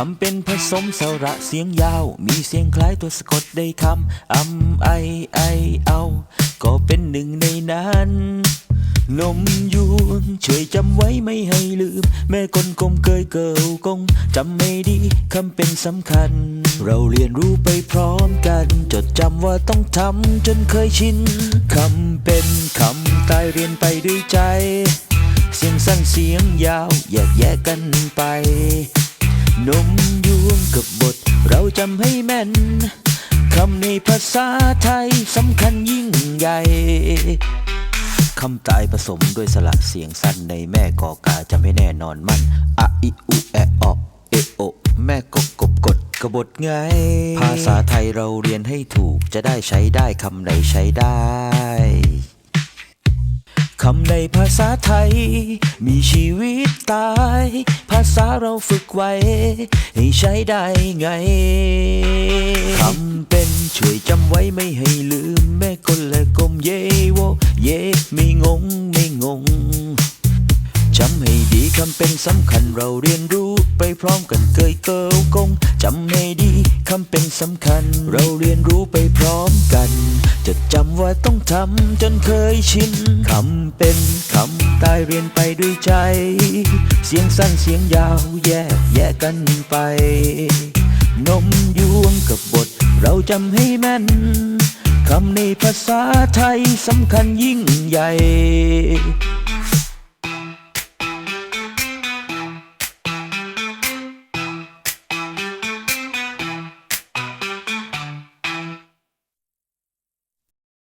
คำเป็นผสมสระเสียงยาว มีเสียงคล้ายตัวสะกดได้คำอำไอไอเอา ก็เป็นหนึ่งในนั้นนมยูนช่วยจำไว้ไม่ให้ลืม แม่กลกลมเกยเกิวกงจำไม่ดีคำเป็นสำคัญ เราเรียนรู้ไปพร้อมกัน จดจำว่าต้องทำจนเคยชินคำเป็นคำตายเรียนไปด้วยใจ เสียงสั้นเสียงยาวแยกแยกกันไป นมยวงกับบท เราจำให้แม่น คำในภาษาไทยสำคัญยิ่งใหญ่ คำตายผสมด้วยสระเสียงสั้นในแม่กอกาจำให้แน่นอนมันอะอิอุแอะออเอโอแม่กบกบกดกบฏไง ภาษาไทยเราเรียนให้ถูกจะได้ใช้ได้คำไหนใช้ได้คำในภาษาไทยมีชีวิต ตาย ภาษาเราฝึกไว้ ให้ใช้ได้ไงคำเป็นช่วยจำไว้ไม่ให้ลืม แม่กลและกลมเยโว เยไม่งงไม่งง จำให้ดีคำเป็นสำคัญเราเรียนรู้ไปพร้อมกันเกยเกิวกงจำให้ดีคำเป็นสำคัญ เราเรียนรู้ไปพร้อมกันจดจำว่าต้องทำจนเคยชินคำเป็นคำตายเรียนไปด้วยใจ เสียงสั้นเสียงยาวแยกแยกกันไป นมยวงกับบท เราจำให้แม่นคำในภาษาไทยสำคัญยิ่งใหญ่